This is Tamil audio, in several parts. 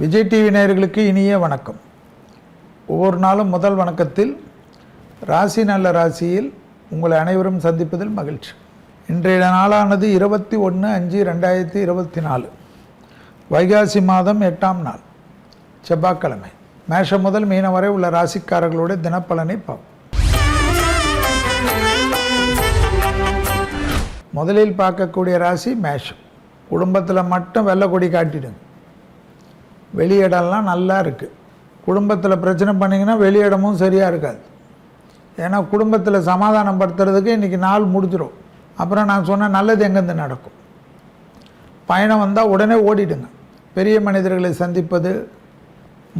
விஜய் டிவி நேயர்களுக்கு இனிய வணக்கம். ஒவ்வொரு நாளும் முதல் வணக்கத்தில் ராசி நல்ல ராசியில் உங்களை அனைவரும் சந்திப்பதில் மகிழ்ச்சி. இன்றைய நாளானது இருபத்தி ஒன்று அஞ்சு ரெண்டாயிரத்தி இருபத்தி நாலு. வைகாசி மாதம் எட்டாம் நாள். செவ்வாய்க்கிழமை. மேஷம் முதல் மீனம் வரை உள்ள ராசிக்காரர்களுடைய தினப்பலனை பார்ப்போம். முதலில் பார்க்கக்கூடிய ராசி மேஷம். குடும்பத்தில் மட்டும் வெள்ளை கொடி காட்டிடுங்க. வெளியிடம்லாம் நல்லா இருக்குது குடும்பத்தில் பிரச்சனை பண்ணிங்கன்னா வெளியிடமும் சரியாக இருக்காது. ஏன்னா குடும்பத்தில் சமாதானம் படுத்துறதுக்கு இன்றைக்கி நாள் முடிஞ்சிடும் அப்புறம் நான் சொன்னேன் நல்லது எங்கேருந்து நடக்கும்? பயணம் வந்தால் உடனே ஓடிடுங்க. பெரிய மனிதர்களை சந்திப்பது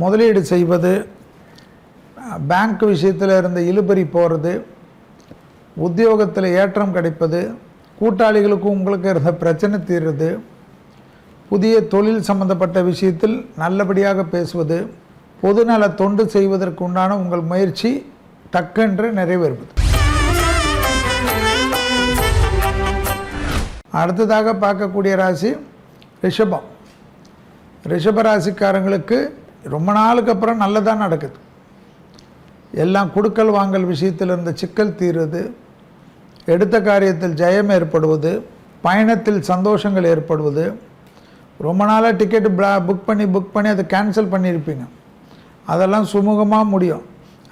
முதலீடு செய்வது பேங்க் விஷயத்தில் இருந்த இழுபறி போகிறது உத்தியோகத்தில் ஏற்றம் கிடைப்பது கூட்டாளிகளுக்கும் உங்களுக்கு இருந்த பிரச்சனை தீர்றது புதிய தொழில் சம்பந்தப்பட்ட விஷயத்தில் நல்லபடியாக பேசுவது பொதுநல தொண்டு செய்வதற்கு உண்டான உங்கள் முயற்சி டக்கென்று நிறைவேறுவது. அடுத்ததாக பார்க்கக்கூடிய ராசி ரிஷபம். ரிஷப ராசிக்காரங்களுக்கு ரொம்ப நாளுக்கு அப்புறம் நல்லதாக நடக்குது. எல்லாம் கொடுக்கல் வாங்கல் விஷயத்தில் இருந்த சிக்கல் தீருது. எடுத்த காரியத்தில் ஜெயம் ஏற்படுவது பயணத்தில் சந்தோஷங்கள் ஏற்படுவது ரொம்ப நாளாக டிக்கெட்டு புக் பண்ணி புக் பண்ணி அதை கேன்சல் பண்ணியிருப்பீங்க. அதெல்லாம் சுமூகமாக முடியும்.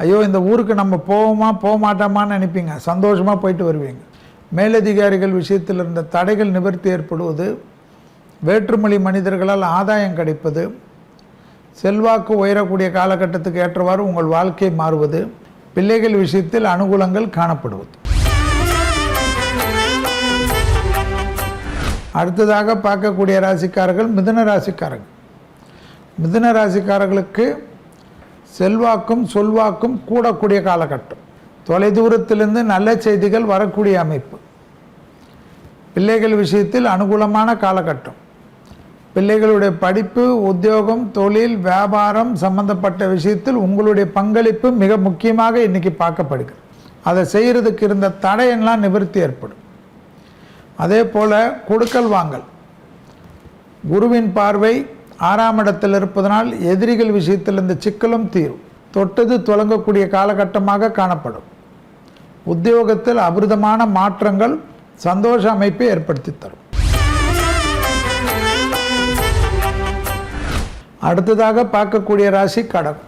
ஐயோ இந்த ஊருக்கு நம்ம போவோமா போக மாட்டோமான்னு நினைப்பீங்க. சந்தோஷமாக போயிட்டு வருவீங்க. மேலதிகாரிகள் விஷயத்தில் இருந்த தடைகள் நிவர்த்தி ஏற்படுவது வேற்றுமொழி மனிதர்களால் ஆதாயம் கிடைப்பது செல்வாக்கு உயரக்கூடிய காலகட்டத்துக்கு ஏற்றவாறு உங்கள் வாழ்க்கை மாறுவது பிள்ளைகள் விஷயத்தில் அனுகூலங்கள் காணப்படுவது. அடுத்ததாக பார்க்கக்கூடிய ராசிக்காரர்கள் மிதுன ராசிக்காரர்கள் மிதுன ராசிக்காரர்களுக்கு செல்வாக்கும் சொல்வாக்கும் கூடக்கூடிய காலகட்டம். தொலைதூரத்திலிருந்து நல்ல செய்திகள் வரக்கூடிய அமைப்பு. பிள்ளைகள் விஷயத்தில் அனுகூலமான காலகட்டம். பிள்ளைகளுடைய படிப்பு உத்தியோகம் தொழில் வியாபாரம் சம்பந்தப்பட்ட விஷயத்தில் உங்களுடைய பங்களிப்பு மிக முக்கியமாக இன்னைக்கு பார்க்கப்படுகிறது. அதை செய்கிறதுக்கு இருந்த தடையெல்லாம் நிவர்த்தி ஏற்படும். அதே போல் கொடுக்கல் வாங்கல். குருவின் பார்வை ஆறாம் இடத்தில் இருப்பதனால் எதிரிகள் விஷயத்தில் இந்த சிக்கலும் தீரும். தொட்டது தொடங்கக்கூடிய காலகட்டமாக காணப்படும். உத்தியோகத்தில் அபிருதமான மாற்றங்கள் சந்தோஷ அமைப்பை ஏற்படுத்தி தரும். அடுத்ததாக பார்க்கக்கூடிய ராசி கடகம்.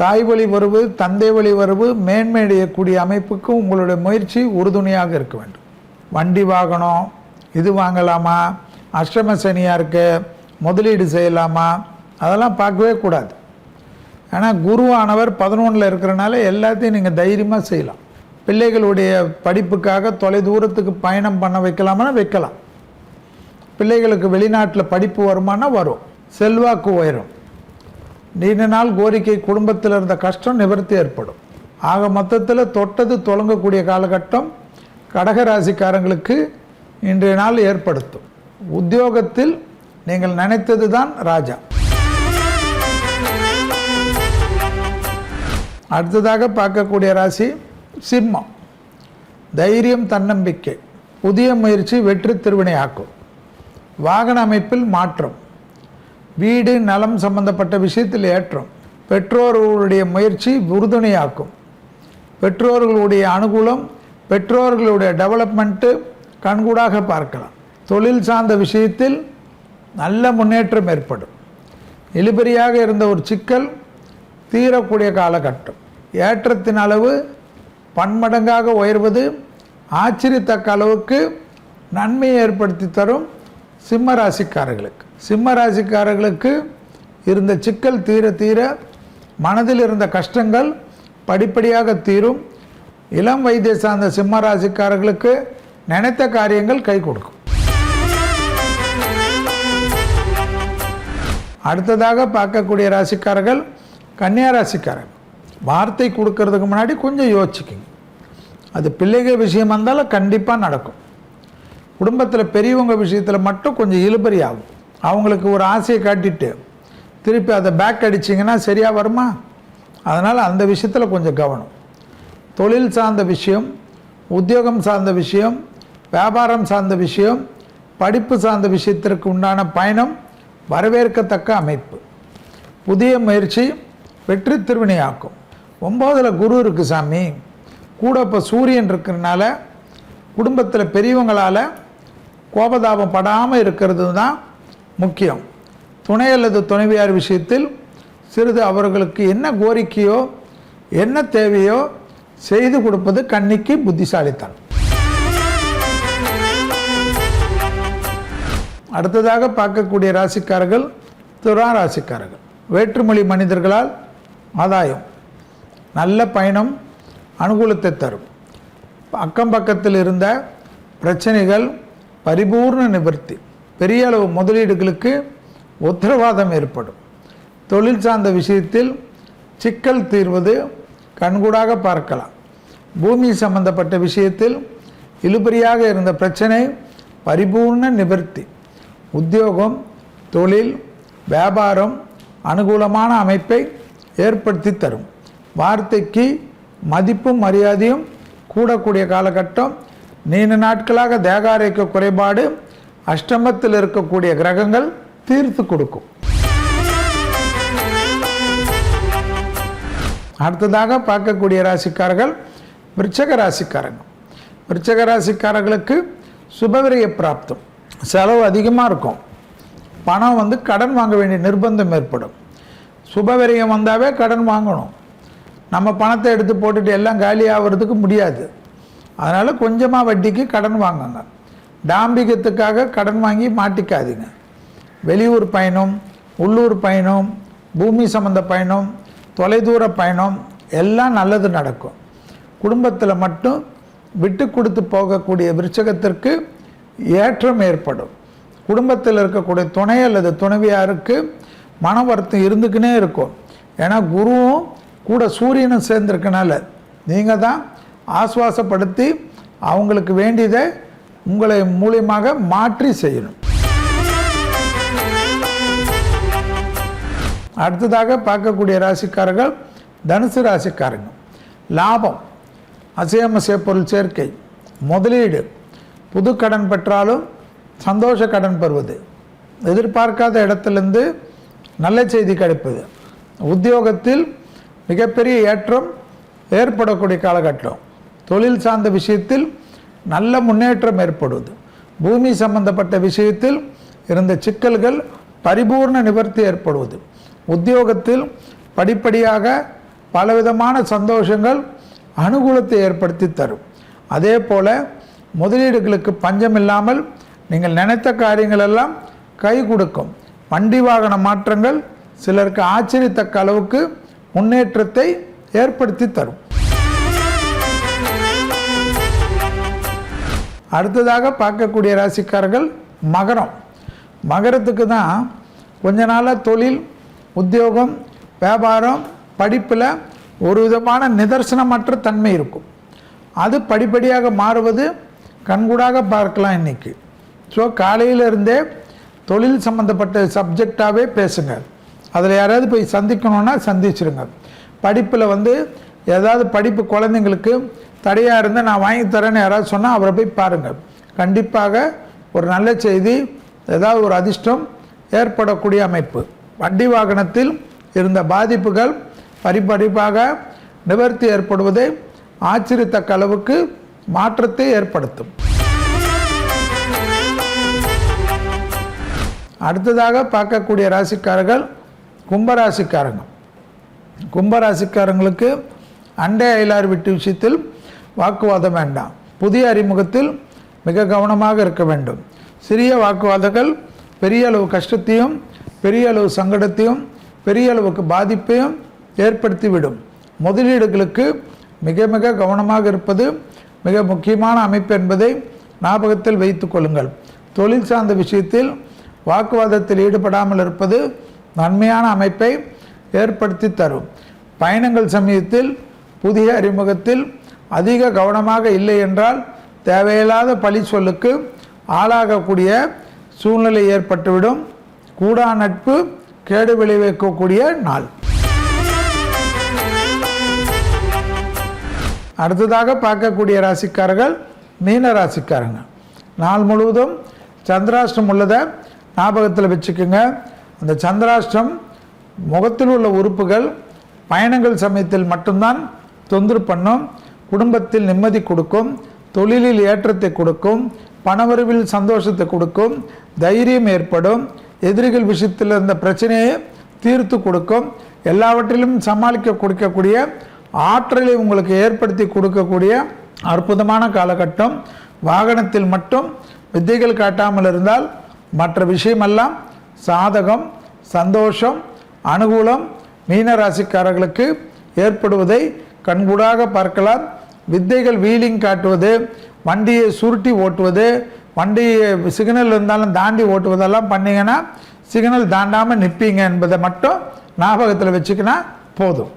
தாய் வழி வரவு தந்தை வழி வரவு மேன்மையடையக்கூடிய அமைப்புக்கு உங்களுடைய முயற்சி உறுதுணையாக இருக்க வேண்டும். வண்டி வாங்கணும். இது வாங்கலாமா? அஷ்டம சனியாக இருக்குது முதலீடு செய்யலாமா? அதெல்லாம் பார்க்கவே கூடாது. ஏன்னா குருவானவர் பதினொன்றில் இருக்கிறனால எல்லாத்தையும் நீங்கள் தைரியமாக செய்யலாம். பிள்ளைகளுடைய படிப்புக்காக தொலை தூரத்துக்கு பயணம் பண்ண வைக்கலாமா வைக்கலாம். பிள்ளைகளுக்கு வெளிநாட்டில் படிப்பு வருமானா வரும். செல்வாக்கு உயரும். நீண்ட நாள் கோரிக்கை குடும்பத்தில் இருந்த கஷ்டம் நிவர்த்தி ஏற்படும். ஆக மொத்தத்தில் தொட்டது தொடங்கக்கூடிய காலகட்டம் கடக ராசிக்காரங்களுக்கு இன்றைய நாள் ஏற்படுத்தும். உத்தியோகத்தில் நீங்கள் நினைத்தது தான் ராஜா. அடுத்ததாக பார்க்கக்கூடிய ராசி சிம்மம். தைரியம் தன்னம்பிக்கை. புதிய முயற்சி வெற்றி திருவினையாக்கும் வாகன அமைப்பில் மாற்றம். வீடு நலம் சம்பந்தப்பட்ட விஷயத்தில் ஏற்றம். பெற்றோர்களுடைய முயற்சி உறுதுணையாக்கும். பெற்றோர்களுடைய அனுகூலம் பெற்றோர்களுடைய டெவலப்மெண்ட்டு கண்கூடாக பார்க்கலாம். தொழில் சார்ந்த விஷயத்தில் நல்ல முன்னேற்றம் ஏற்படும். இழுபறியாக இருந்த ஒரு சிக்கல் தீரக்கூடிய காலகட்டம். ஏற்றத்தின் அளவு பன்மடங்காக உயர்வது ஆச்சரியத்தக்க அளவுக்கு நன்மையை ஏற்படுத்தி தரும் சிம்ம ராசிக்காரர்களுக்கு. சிம்ம ராசிக்காரர்களுக்கு இருந்த சிக்கல் தீர தீர மனதில் இருந்த கஷ்டங்கள் படிப்படியாக தீரும். இளம் வைத்திய சார்ந்த சிம்ம ராசிக்காரர்களுக்கு நினைத்த காரியங்கள் கை கொடுக்கும். அடுத்ததாக பார்க்கக்கூடிய ராசிக்காரர்கள் கன்னியா ராசிக்காரர்கள் வார்த்தை கொடுக்கறதுக்கு முன்னாடி கொஞ்சம் யோசிச்சுக்கிங்க. அது பிள்ளைகள் விஷயம் இருந்தாலும் கண்டிப்பாக நடக்கும். குடும்பத்தில் பெரியவங்க விஷயத்தில் மட்டும் கொஞ்சம் இழுபறி ஆகும். அவங்களுக்கு ஒரு ஆசையை காட்டிட்டு திருப்பி அதை பேக் அடிச்சிங்கன்னா சரியாக வருமா? அதனால் அந்த விஷயத்தில் கொஞ்சம் கவனம். தொழில் சார்ந்த விஷயம் உத்தியோகம் சார்ந்த விஷயம் வியாபாரம் சார்ந்த விஷயம் படிப்பு சார்ந்த விஷயத்திற்கு உண்டான பயணம் வரவேற்கத்தக்க அமைப்பு. புதிய முயற்சி வெற்றி திருவினையாக்கும் ஒம்போதில் குரு இருக்குது சாமி. கூட இப்போ சூரியன் இருக்கிறனால குடும்பத்தில் பெரியவங்களால் கோபதாபம் படாமல் இருக்கிறது தான் முக்கியம். துணை அல்லது துணைவியார் விஷயத்தில் சிறிது அவர்களுக்கு என்ன கோரிக்கையோ என்ன தேவையோ செய்து கொடுப்பது கன்னிக்கு புத்திசாலித்தனம். அடுத்ததாக பார்க்கக்கூடிய ராசிக்காரர்கள் துரா ராசிக்காரர்கள். வேற்றுமொழி மனிதர்களால் ஆதாயம். நல்ல பயணம் அனுகூலத்தை தரும். அக்கம் பக்கத்தில் இருந்த பிரச்சனைகள் பரிபூர்ண நிவர்த்தி. பெரிய அளவு முதலீடுகளுக்கு உத்தரவாதம் ஏற்படும். தொழில் சார்ந்த விஷயத்தில் சிக்கல் தீர்வது கண்கூடாக பார்க்கலாம். பூமி சம்பந்தப்பட்ட விஷயத்தில் இழுபறியாக இருந்த பிரச்சனை பரிபூர்ண நிவர்த்தி. உத்தியோகம் தொழில் வியாபாரம் அனுகூலமான அமைப்பை ஏற்படுத்தி தரும். வார்த்தைக்கு மதிப்பும் மரியாதையும் கூடக்கூடிய காலகட்டம் நீண்ட நாட்களாக தேகாரைக்க குறைபாடு அஷ்டமத்தில் இருக்கக்கூடிய கிரகங்கள் தீர்த்து கொடுக்கும். அடுத்ததாக பார்க்கக்கூடிய ராசிக்காரர்கள் விருச்சக ராசிக்காரங்க. விருச்சக ராசிக்காரர்களுக்கு சுபவிரிய பிராப்தம். செலவு அதிகமாக இருக்கும். பணம் வந்து கடன் வாங்க வேண்டிய நிர்பந்தம் ஏற்படும். சுபவிரயம் வந்தாவே கடன் வாங்கணும். நம்ம பணத்தை எடுத்து போட்டுட்டு எல்லாம் காலி ஆகிறதுக்கு முடியாது. அதனால் கொஞ்சமாக வட்டிக்கு கடன் வாங்குங்க. டாம்பிகத்துக்காக கடன் வாங்கி மாட்டிக்காதீங்க. வெளியூர் பயணம் உள்ளூர் பயணம் பூமி சம்மந்த பயணம் தொலைதூர பயணம் எல்லாம் நல்லது நடக்கும். குடும்பத்தில் மட்டும் விட்டு கொடுத்து போகக்கூடிய விருச்சகத்திற்கு ஏற்றம் ஏற்படும். குடும்பத்தில் இருக்கக்கூடிய துணை அல்லது துணைவியாருக்கு மன வருத்தம் இருந்துக்கினே இருக்கும். ஏன்னா குருவும் கூட சூரியனும் சேர்ந்துருக்கனால நீங்கள் தான் ஆஸ்வாசப்படுத்தி அவங்களுக்கு வேண்டியதை உங்களை மூலியமாக மாற்றி செய்யணும். அடுத்ததாக பார்க்கக்கூடிய ராசிக்காரர்கள் தனுசு ராசிக்காரங்க. லாபம் அசையமசைய பொருள் சேர்க்கை முதலீடு புது கடன் பெற்றாலும் சந்தோஷ கடன் பெறுவது. எதிர்பார்க்காத இடத்துலேருந்து நல்ல செய்தி கிடைப்பது. உத்தியோகத்தில் மிகப்பெரிய ஏற்றம் ஏற்படக்கூடிய காலகட்டம். தொழில் சார்ந்த விஷயத்தில் நல்ல முன்னேற்றம் ஏற்படுவது. பூமி சம்பந்தப்பட்ட விஷயத்தில் இருந்த சிக்கல்கள் பரிபூர்ண நிவர்த்தி ஏற்படுவது. உத்தியோகத்தில் படிப்படியாக பலவிதமான சந்தோஷங்கள் அனுகூலத்தை ஏற்படுத்தி தரும். அதே போல் முதலீடுகளுக்கு பஞ்சம் இல்லாமல் நீங்கள் நினைத்த காரியங்கள் எல்லாம் கை கொடுக்கும். வண்டி வாகன மாற்றங்கள் சிலருக்கு ஆச்சரியத்தக்க அளவுக்கு முன்னேற்றத்தை ஏற்படுத்தி தரும். அடுத்ததாக பார்க்கக்கூடிய ராசிக்காரர்கள் மகரம். மகரத்துக்கு தான் கொஞ்ச நாளாக தொழில் உத்தியோகம் வியாபாரம் படிப்பில் ஒரு விதமான நிதர்சனமற்ற தன்மை இருக்கும். அது படிப்படியாக மாறுவது கண்கூடாக பார்க்கலாம் இன்றைக்கி ஸோ காலையிலிருந்தே தொழில் சம்மந்தப்பட்ட சப்ஜெக்டாகவே பேசுங்க. அதில் யாராவது போய் சந்திக்கணுன்னா சந்திச்சிருங்க. படிப்பில் வந்து ஏதாவது படிப்பு குழந்தைங்களுக்கு தடையாக இருந்தால் நான் வாங்கி தரேன்னு யாராவது சொன்னால் அவரை போய் பாருங்கள் கண்டிப்பாக ஒரு நல்ல செய்தி ஏதாவது ஒரு அதிர்ஷ்டம் ஏற்படக்கூடிய அமைப்பு. வண்டி வாகனத்தில் இருந்த பாதிப்புகள் படிப்படிப்பாக நிவர்த்தி ஏற்படுவதை ஆச்சரியத்தக்க அளவுக்கு மாற்றத்தை ஏற்படுத்தும். அடுத்ததாக பார்க்கக்கூடிய ராசிக்காரர்கள் கும்பராசிக்காரங்க. கும்பராசிக்காரங்களுக்கு அண்டை அயலார் வீட்டு விஷயத்தில் வாக்குவாதம் வேண்டாம். புதிய அறிமுகத்தில் மிக கவனமாக இருக்க வேண்டும். சிறிய வாக்குவாதங்கள் பெரிய அளவு கஷ்டத்தையும் பெரிய அளவு சங்கடத்தையும் பெரிய அளவுக்கு பாதிப்பையும் ஏற்படுத்திவிடும். முதலீடுகளுக்கு மிக மிக கவனமாக இருப்பது மிக முக்கியமான அமைப்பு என்பதை ஞாபகத்தில் வைத்து கொள்ளுங்கள். தொழில் சார்ந்த விஷயத்தில் வாக்குவாதத்தில் ஈடுபடாமல் இருப்பது நன்மையான அமைப்பை ஏற்படுத்தி தரும். பயணங்கள் சமயத்தில் புதிய அறிமுகத்தில் அதிக கவனமாக இல்லை என்றால் தேவையில்லாத பழி சொல்லுக்கு ஆளாகக்கூடிய சூழ்நிலை ஏற்பட்டுவிடும். கூடா நட்பு கேடு விளைவிக்கக்கூடிய நாள். அடுத்ததாக பார்க்கக்கூடிய ராசிக்காரர்கள் மீன ராசிக்காரங்க. நாள் முழுவதும் சந்திராஷ்டம் உள்ளதை ஞாபகத்தில் வச்சுக்கோங்க. அந்த சந்திராஷ்டம் முகத்தில் உள்ள உறுப்புகள் பயணங்கள் சமயத்தில் மட்டும்தான் தொந்தரவு பண்ணும். குடும்பத்தில் நிம்மதி கொடுக்கும். தொழிலில் ஏற்றத்தை கொடுக்கும். பணவரவில் சந்தோஷத்தை கொடுக்கும். தைரியம் ஏற்படும். எதிரிகள் விஷயத்தில் இருந்த பிரச்சனையை தீர்த்து கொடுக்கும். எல்லாவற்றிலும் சமாளிக்க கொடுக்கக்கூடிய ஆற்றலை உங்களுக்கு ஏற்படுத்தி கொடுக்கக்கூடிய அற்புதமான காலகட்டம். வாகனத்தில் மட்டும் வித்தைகள் காட்டாமல் இருந்தால் மற்ற விஷயமெல்லாம் சாதகம் சந்தோஷம் அனுகூலம் மீன ராசிக்காரர்களுக்கு ஏற்படுவதை கண்கூடாக பார்க்கலாம். வித்தைகள் வீலிங் காட்டுவது வண்டியை சுருட்டி ஓட்டுவது வண்டியை சிக்னல் இருந்தாலும் தாண்டி ஓட்டுவதெல்லாம் பண்ணீங்கன்னா சிக்னல் தாண்டாமல் நிற்பீங்க என்பதை மட்டும் ஞாபகத்தில் வச்சுக்கினா போதும்.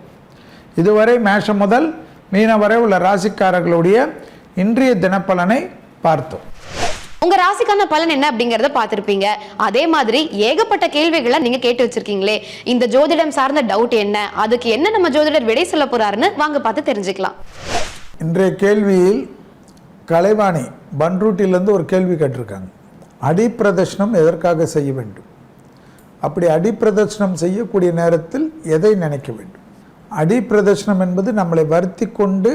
இதுவரை மேஷம் முதல் மீனம் வரை உள்ள ராசிக்காரர்களுடைய இன்றைய தினப்பலனை பார்த்தோம். உங்க ராசிக்கான பலன் என்ன அப்படிங்கறத பார்த்திருப்பீங்க. அதே மாதிரி ஏகப்பட்ட கேள்விகளை நீங்க கேட்டு வச்சிருக்கீங்களே. இந்த ஜோதிடம் சார்ந்த டவுட் என்ன? அதுக்கு என்ன நம்ம ஜோதிடர் விடை சொல்ல போறாருன்னு வாங்க பார்த்து தெரிஞ்சுக்கலாம். இன்றைய கேள்வியில் கலைவாணி பன்ரூட்டிலேருந்து ஒரு கேள்வி கேட்டிருக்காங்க. அடிப்பிரதர்ஷனம் எதற்காக செய்ய வேண்டும்? அப்படி அடிப்பிரதர்ஷனம் செய்யக்கூடிய நேரத்தில் எதை நினைக்க வேண்டும்? அடிப்பிரதர்ஷனம் என்பது நம்மளை வருத்தி கொண்டு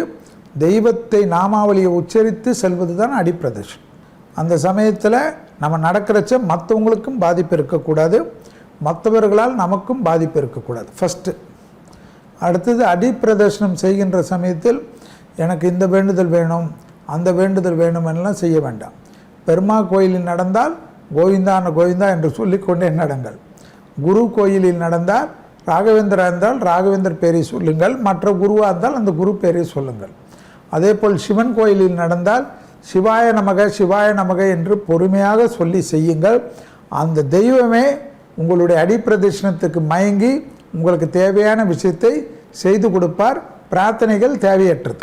தெய்வத்தை நாமாவளியை உச்சரித்து செல்வது தான் அடிப்பிரதர்ஷனம் அந்த சமயத்தில் நம்ம நடக்கிறச்ச மற்றவங்களுக்கும் பாதிப்பு இருக்கக்கூடாது. மற்றவர்களால் நமக்கும் பாதிப்பு இருக்கக்கூடாது. ஃபஸ்ட்டு அடுத்தது அடிப்பிரதர்ஷனம் செய்கின்ற சமயத்தில் எனக்கு இந்த வேண்டுதல் வேணும். அந்த வேண்டுதல் வேணுமெல்லாம் செய்ய வேண்டாம். பெருமா கோயிலில் நடந்தால் கோவிந்தான கோவிந்தா என்று சொல்லிக்கொண்டே நடங்கள். குரு கோயிலில் நடந்தால் ராகவேந்திரா இருந்தால் ராகவேந்தர் பேரை சொல்லுங்கள் மற்ற குருவாக இருந்தால் அந்த குரு பேரை சொல்லுங்கள். அதேபோல் சிவன் கோயிலில் நடந்தால் சிவாய நமக சிவாய நமக என்று பொறுமையாக சொல்லி செய்யுங்கள். அந்த தெய்வமே உங்களுடைய அடிப்பிரதர்ஷனத்துக்கு மயங்கி உங்களுக்கு தேவையான விஷயத்தை செய்து கொடுப்பார். பிரார்த்தனைகள் தேவையற்றது.